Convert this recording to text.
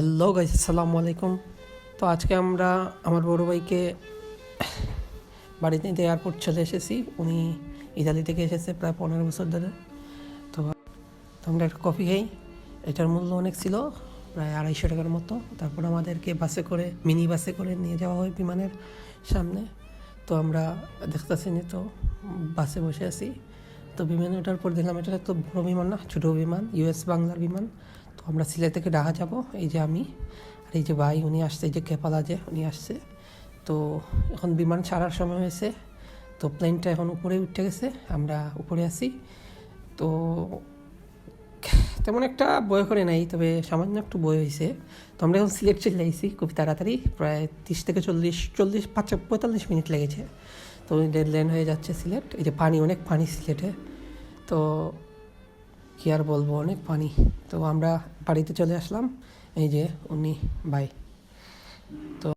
Hello guys, আসসালামু আলাইকুম। তো আজকে আমরা আমার বড় ভাইকে বাড়িতে নিতে এয়ারপোর্ট চলে এসেছি। উনি ইতালি থেকে এসেছে প্রায় পনেরো বছর ধরে। তো তো আমরা একটা কফি খাই। এটার মূল্য অনেক ছিল, প্রায় আড়াইশো টাকার মতো। তারপর আমাদেরকে বাসে করে, মিনি বাসে করে নিয়ে যাওয়া হয় বিমানের সামনে। তো আমরা দেখতেছি নি, তো বাসে বসে আছি। তো বিমানে ওঠার পর দেখলাম, এটা তো বড় বিমান না, ছোটো বিমান ইউএস বাংলার বিমান। তো আমরা সিলেট থেকে ঢাকা যাব। এই যে আমি আর এই যে ভাই, উনি আসছে, এই যে কেপালা যে, উনি আসছে। তো এখন বিমান ছাড়ার সময় হয়েছে, তো প্লেনটা এখন উপরে উঠে গেছে, আমরা উপরে আছি। তো তেমন একটা বয় করে নাই, তবে সামান্য একটু বই হয়েছে। তো আমরা এখন সিলেট চলে আইছি খুব তাড়াতাড়ি, প্রায় তিরিশ থেকে চল্লিশ চল্লিশ, পাঁচ, পঁয়তাল্লিশ মিনিট লেগেছে। তো ডেড হয়ে যাচ্ছে সিলেট। এই যে পানি, অনেক পানি সিলেটে। তো কি আর বলব, অনেক পানি তো আমরা বাড়িতে চলে আসলাম। এই যে উনি ভাই তো